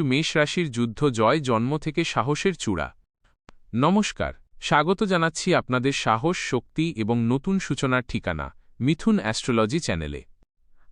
মেষ রাশির যুদ্ধ জয় জন্ম থেকে সাহসের চূড়া। নমস্কার, স্বাগত জানাচ্ছি আপনাদের সাহস, শক্তি এবং নতুন সূচনার ঠিকানা, মিথুন অ্যাস্ট্রোলজি চ্যানেলে।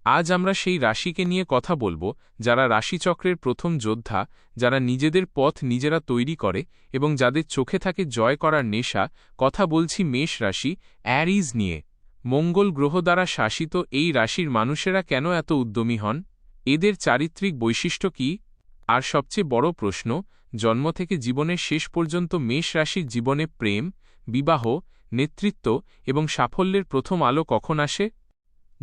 আজ আমরা সেই রাশিকে নিয়ে কথা বলব, যারা রাশিচক্রের প্রথম যোদ্ধা, যারা নিজেদের পথ নিজেরা তৈরি করে এবং যাদের চোখে থাকে জয় করার নেশা, কথা বলছি মেষ রাশি, অ্যারিজ নিয়ে। মঙ্গল গ্রহ দ্বারা শাসিত এই রাশির মানুষেরা কেন এত উদ্যমী হন? এদের চারিত্রিক বৈশিষ্ট্য কি? আর সবচেয়ে বড় প্রশ্ন, জন্ম থেকে জীবনের শেষ পর্যন্ত মেষ রাশির জীবনে প্রেম, বিবাহ, নেতৃত্ব এবং সাফল্যের প্রথম আলো কখন আসে?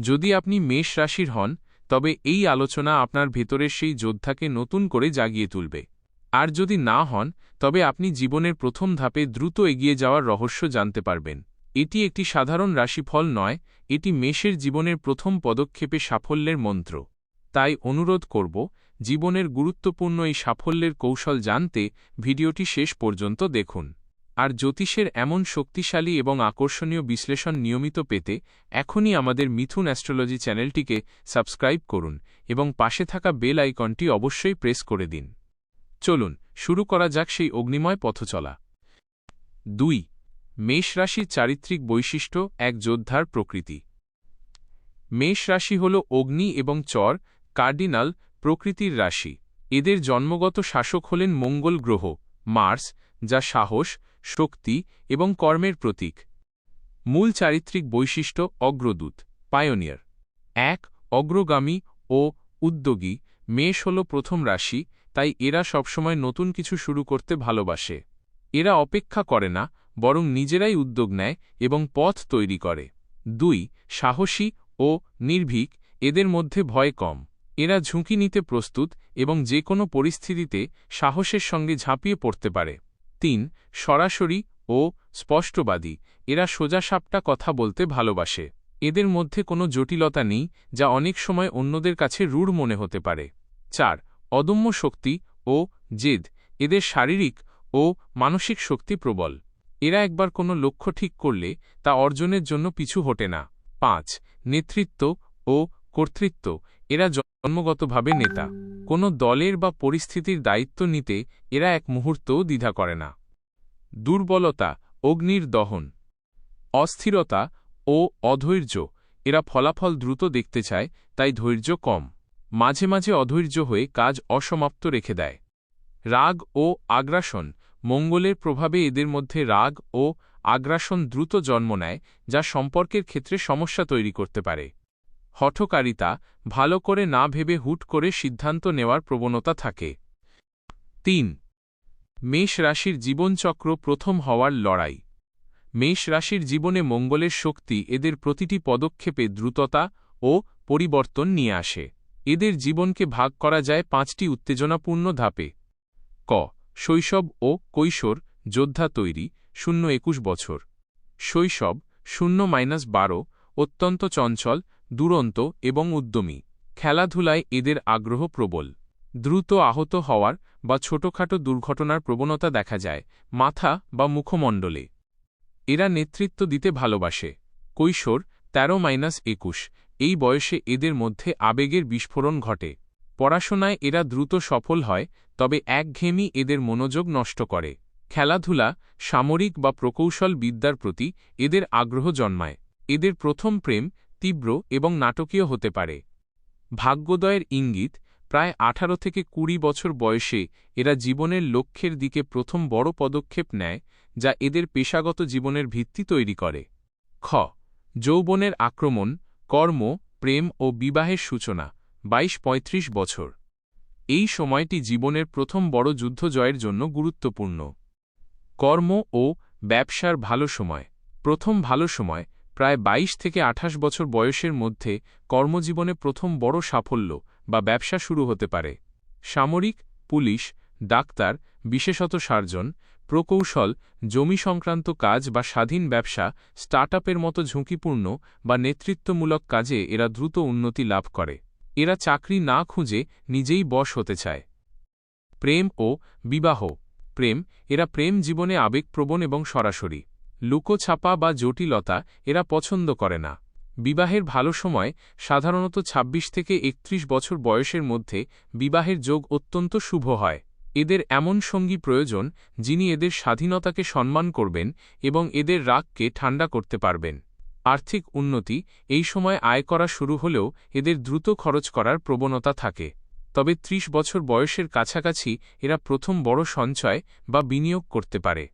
যদি আপনি মেষ রাশির হন, তবে এই আলোচনা আপনার ভেতরের সেই যোদ্ধাকে নতুন করে জাগিয়ে তুলবে। আর যদি না হন, তবে আপনি জীবনের প্রথম ধাপে দ্রুত এগিয়ে যাওয়ার রহস্য জানতে পারবেন। এটি একটি সাধারণ রাশিফল নয়, এটি মেষের জীবনের প্রথম পদক্ষেপে সাফল্যের মন্ত্র। তাই অনুরোধ করব জীবনের গুরুত্বপূর্ণ এই সাফল্যের কৌশল জানতে ভিডিওটি শেষ পর্যন্ত দেখুন। আর জ্যোতিষের এমন শক্তিশালী এবং আকর্ষণীয় বিশ্লেষণ নিয়মিত পেতে এখনই আমাদের মিথুন অ্যাস্ট্রোলজি চ্যানেলটিকে সাবস্ক্রাইব করুন এবং পাশে থাকা বেল আইকনটি অবশ্যই প্রেস করে দিন। চলুন, শুরু করা যাক সেই অগ্নিময় পথচলা। দুই, মেষ রাশির চারিত্রিক বৈশিষ্ট্য, এক যোদ্ধার প্রকৃতি। মেষ রাশি হল অগ্নি এবং চর, কার্ডিনাল প্রকৃতির রাশি। এদের জন্মগত শাসক হলেন মঙ্গল গ্রহ, মার্স, যা সাহস, শক্তি এবং কর্মের প্রতীক। মূল চারিত্রিক বৈশিষ্ট্য অগ্রদূত, পায়োনিয়ার। এক, অগ্রগামী ও উদ্যোগী। মেষ হল প্রথম রাশি, তাই এরা সবসময় নতুন কিছু শুরু করতে ভালোবাসে। এরা অপেক্ষা করে না, বরং নিজেরাই উদ্যোগ নেয় এবং পথ তৈরি করে। দুই, সাহসী ও নির্ভীক। এদের মধ্যে ভয় কম। এরা ঝুঁকি নিতে প্রস্তুত এবং যে কোনো পরিস্থিতিতে সাহসের সঙ্গে ঝাঁপিয়ে পড়তে পারে। তিন, সরাসরি ও স্পষ্টবাদী। এরা সোজা সাপটা কথা বলতে ভালোবাসে। এদের মধ্যে কোনো জটিলতা নেই, যা অনেক সময় অন্যদের কাছে রূঢ় মনে হতে পারে। চার, অদম্য শক্তি ও জেদ। এদের শারীরিক ও মানসিক শক্তি প্রবল। এরা একবার কোনো লক্ষ্য ঠিক করলে তা অর্জনের জন্য পিছু হটে না। পাঁচ, নেতৃত্ব ও কর্তৃত্ব, এরা জন্মগতভাবে নেতা। কোনো দলের বা পরিস্থিতির দায়িত্ব নিতে এরা এক মুহূর্তও দ্বিধা করে না। দুর্বলতা, অগ্নির দহন। অস্থিরতা ও অধৈর্য, এরা ফলাফল দ্রুত দেখতে চায়, তাই ধৈর্য কম। মাঝে মাঝে অধৈর্য হয়ে কাজ অসমাপ্ত রেখে দেয়। রাগ ও আগ্রাসন, মঙ্গলের প্রভাবে এদের মধ্যে রাগ ও আগ্রাসন দ্রুত জন্ম নেয়, যা সম্পর্কের ক্ষেত্রে সমস্যা তৈরি করতে পারে। হঠকারিতা ভালো করে না ভেবে হুট করে সিদ্ধান্ত নেওয়ার প্রবণতা থাকে। তিন, মেষ রাশির জীবনচক্র প্রথম হওয়ার লড়াই। মেষ রাশির জীবনে মঙ্গলের শক্তি এদের প্রতিটি পদক্ষেপে দ্রুততা ও পরিবর্তন নিয়ে আসে। এদের জীবনকে ভাগ করা যায় পাঁচটি উত্তেজনাপূর্ণ ধাপে। ক, শৈশব ও কৈশোর, যোদ্ধা তৈরি, শূন্য একুশ বছর। শৈশব, শূন্য মাইনাস বারো, অত্যন্ত চঞ্চল দুরন্ত এবং উদ্যমী। খেলাধুলায় এদের আগ্রহ প্রবল। দ্রুত আহত হওয়ার বা ছোটখাটো দুর্ঘটনার প্রবণতা দেখা যায় মাথা বা মুখমণ্ডলে। এরা নেতৃত্ব দিতে ভালোবাসে। কৈশোর, তেরো মাইনাস একুশ, এই বয়সে এদের মধ্যে আবেগের বিস্ফোরণ ঘটে। পড়াশোনায় এরা দ্রুত সফল হয়, তবে একঘেয়েমি এদের মনোযোগ নষ্ট করে। খেলাধুলা, সামরিক বা প্রকৌশল বিদ্যার প্রতি এদের আগ্রহ জন্মায়। এদের প্রথম প্রেম তীব্র এবং নাটকীয় হতে পারে। ভাগ্যোদয়ের ইঙ্গিত, প্রায় আঠারো থেকে কুড়ি বছর বয়সে এরা জীবনের লক্ষ্যের দিকে প্রথম বড় পদক্ষেপ নেয়, যা এদের পেশাগত জীবনের ভিত্তি তৈরি করে। খ, যৌবনের আক্রমণ, কর্ম, প্রেম ও বিবাহের সূচনা বাইশ পঁয়ত্রিশ বছর। এই সময়টি জীবনের প্রথম বড় যুদ্ধ জয়ের জন্য গুরুত্বপূর্ণ। কর্ম ও ব্যবসার ভালো সময়, প্রথম ভালো সময় প্রায় ২২ থেকে আঠাশ বছর বয়সের মধ্যে কর্মজীবনে প্রথম বড় সাফল্য বা ব্যবসা শুরু হতে পারে। সামরিক, পুলিশ, ডাক্তার, বিশেষত সার্জন, প্রকৌশল, জমি সংক্রান্ত কাজ বা স্বাধীন ব্যবসা, স্টার্টআপের মতো ঝুঁকিপূর্ণ বা নেতৃত্বমূলক কাজে এরা দ্রুত উন্নতি লাভ করে। এরা চাকরি না খুঁজে নিজেই বশ হতে চায়। প্রেম ও বিবাহ। প্রেম, এরা প্রেম জীবনে আবেগপ্রবণ এবং সরাসরি। লুকোছাপা বা জটিলতা এরা পছন্দ করে না। বিবাহের ভালো সময় সাধারণত ২৬ থেকে ৩১ বছর বয়সের মধ্যে বিবাহের যোগ অত্যন্ত শুভ হয়। এদের এমন সঙ্গী প্রয়োজন যিনি এদের স্বাধীনতাকে সম্মান করবেন এবং এদের রাগকে ঠান্ডা করতে পারবেন। আর্থিক উন্নতি এই সময় আয় করা শুরু হলেও এদের দ্রুত খরচ করার প্রবণতা থাকে। তবে ৩০ বছর বয়সের কাছাকাছি এরা প্রথম বড় সঞ্চয় বা বিনিয়োগ করতে পারে।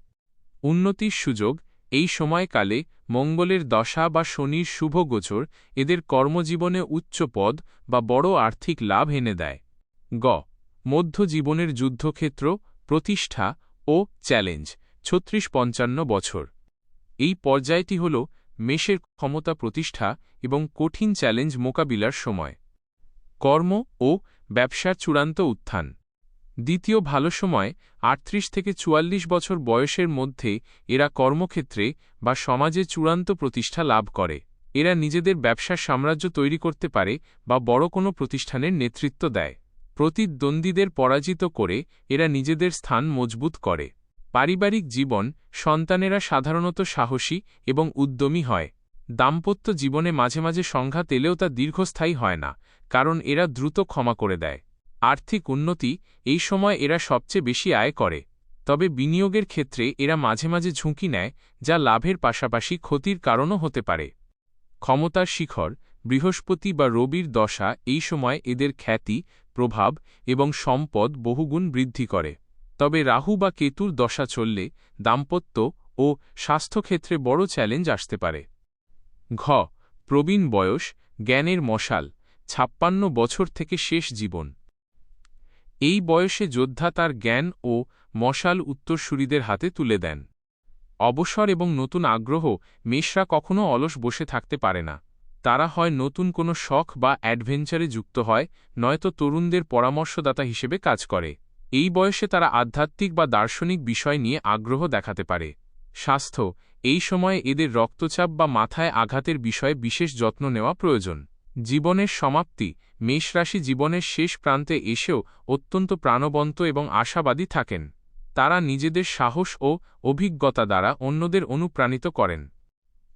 উন্নতির সুযোগ এই সময়কালে মঙ্গলের দশা বা শনির শুভ গোচর এদের কর্মজীবনে উচ্চ পদ বা বড় আর্থিক লাভ এনে দেয়। গ. মধ্য জীবনের যুদ্ধক্ষেত্র, প্রতিষ্ঠা ও চ্যালেঞ্জ ছত্রিশ পঞ্চান্ন বছর। এই পর্যায়টি হল মেষের ক্ষমতা প্রতিষ্ঠা এবং কঠিন চ্যালেঞ্জ মোকাবিলার সময়। কর্ম ও ব্যবসার চূড়ান্ত উত্থান। দ্বিতীয় ভালো সময়, আটত্রিশ থেকে চুয়াল্লিশ বছর বয়সের মধ্যে এরা কর্মক্ষেত্রে বা সমাজে চূড়ান্ত প্রতিষ্ঠা লাভ করে। এরা নিজেদের ব্যবসার সাম্রাজ্য তৈরি করতে পারে বা বড় কোনো প্রতিষ্ঠানের নেতৃত্ব দেয়। প্রতিদ্বন্দ্বীদের পরাজিত করে এরা নিজেদের স্থান মজবুত করে। পারিবারিক জীবন, সন্তানেরা সাধারণত সাহসী এবং উদ্যমী হয়। দাম্পত্য জীবনে মাঝে মাঝে সংঘাত এলেও তা দীর্ঘস্থায়ী হয় না, কারণ এরা দ্রুত ক্ষমা করে দেয়। আর্থিক উন্নতি এই সময় এরা সবচেয়ে বেশি আয় করে। তবে বিনিয়োগের ক্ষেত্রে এরা মাঝে মাঝে ঝুঁকি নেয়, যা লাভের পাশাপাশি ক্ষতির কারণও হতে পারে। ক্ষমতার শিখর, বৃহস্পতি বা রবির দশা এই সময় এদের খ্যাতি, প্রভাব এবং সম্পদ বহুগুণ বৃদ্ধি করে। তবে রাহু বা কেতুর দশা চললে দাম্পত্য ও স্বাস্থ্যক্ষেত্রে বড় চ্যালেঞ্জ আসতে পারে। ঘ, প্রবীণ বয়স, জ্ঞানের মশাল, ছাপ্পান্ন বছর থেকে শেষ জীবন। এই বয়সে যোদ্ধা তার জ্ঞান ও মশাল উত্তরসূরিদের হাতে তুলে দেন। অবসর এবং নতুন আগ্রহ মেষরা কখনও অলস বসে থাকতে পারে না। তারা হয় নতুন কোনো শখ বা অ্যাডভেঞ্চারে যুক্ত হয়, নয়তো তরুণদের পরামর্শদাতা হিসেবে কাজ করে। এই বয়সে তারা আধ্যাত্মিক বা দার্শনিক বিষয় নিয়ে আগ্রহ দেখাতে পারে। স্বাস্থ্য, এই সময়ে এদের রক্তচাপ বা মাথায় আঘাতের বিষয়ে বিশেষ যত্ন নেওয়া প্রয়োজন। জীবনের সমাপ্তি মেষরাশি জীবনের শেষ প্রান্তে এসেও অত্যন্ত প্রাণবন্ত এবং আশাবাদী থাকেন। তারা নিজেদের সাহস ও অভিজ্ঞতা দ্বারা অন্যদের অনুপ্রাণিত করেন।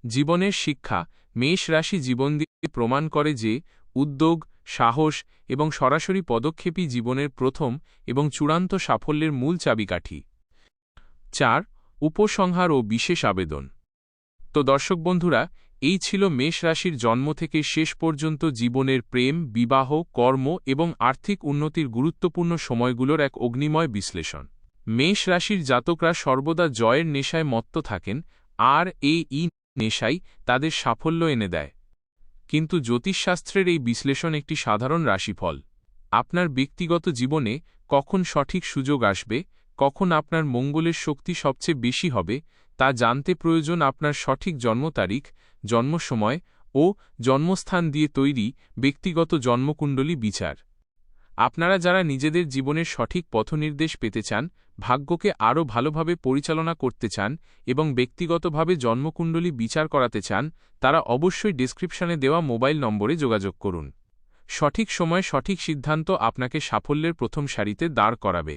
জীবনের শিক্ষা, মেষ রাশি জীবন দিয়ে প্রমাণ করে যে, উদ্যোগ, সাহস এবং সরাসরি পদক্ষেপই জীবনের প্রথম এবং চূড়ান্ত সাফল্যের মূল চাবিকাঠি। চার, উপসংহার ও বিশেষ আবেদন। তো দর্শক বন্ধুরা এই ছিল মেষ রাশির জন্ম থেকে শেষ পর্যন্ত জীবনের প্রেম, বিবাহ, কর্ম এবং আর্থিক উন্নতির গুরুত্বপূর্ণ সময়গুলোর এক অগ্নিময় বিশ্লেষণ। মেষ রাশির জাতকরা সর্বদা জয়ের নেশায় মত্ত থাকেন, আর এ ই নেশাই তাদের সাফল্য এনে দেয়। কিন্তু জ্যোতিষশাস্ত্রের এই বিশ্লেষণ একটি সাধারণ রাশিফল। আপনার ব্যক্তিগত জীবনে কখন সঠিক সুযোগ আসবে, কখন আপনার মঙ্গলের শক্তি সবচেয়ে বেশি হবে, তা জানতে প্রয়োজন আপনার সঠিক জন্ম তারিখ জন্ম সময় ও জন্মস্থান দিয়ে তৈরি ব্যক্তিগত জন্মকুণ্ডলী বিচার। আপনারা যারা নিজেদের জীবনের সঠিক পথনির্দেশ পেতে চান, ভাগ্যকে আরও ভালোভাবে পরিচালনা করতে চান এবং ব্যক্তিগতভাবে জন্মকুণ্ডলী বিচার করাতে চান, তারা অবশ্যই ডিসক্রিপশনে দেওয়া মোবাইল নম্বরে যোগাযোগ করুন। সঠিক সময় সঠিক সিদ্ধান্ত আপনাকে সাফল্যের প্রথম সারিতে দাঁড় করাবে।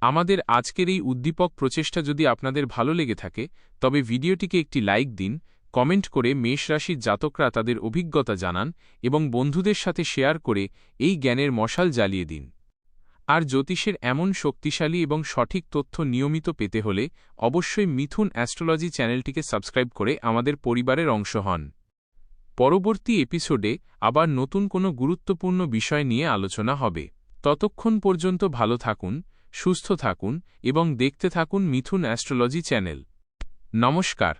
আমাদের আজকের এই উদ্দীপক প্রচেষ্টা যদি আপনাদের ভালো লেগে থাকে, তবে ভিডিওটিকে একটি লাইক দিন কমেন্ট করে মেষ রাশির জাতকরা তাদের অভিজ্ঞতা জানান এবং বন্ধুদের সাথে শেয়ার করে এই জ্ঞানের মশাল জ্বালিয়ে দিন। আর জ্যোতিষের এমন শক্তিশালী এবং সঠিক তথ্য নিয়মিত পেতে হলে অবশ্যই মিথুন অ্যাস্ট্রোলজি চ্যানেলটিকে সাবস্ক্রাইব করে আমাদের পরিবারের অংশ হন। পরবর্তী এপিসোডে আবার নতুন কোনো গুরুত্বপূর্ণ বিষয় নিয়ে আলোচনা হবে। ততক্ষণ পর্যন্ত ভালো থাকুন, সুস্থ থাকুন এবং দেখতে থাকুন মিথুন অ্যাস্ট্রোলজি চ্যানেল। নমস্কার।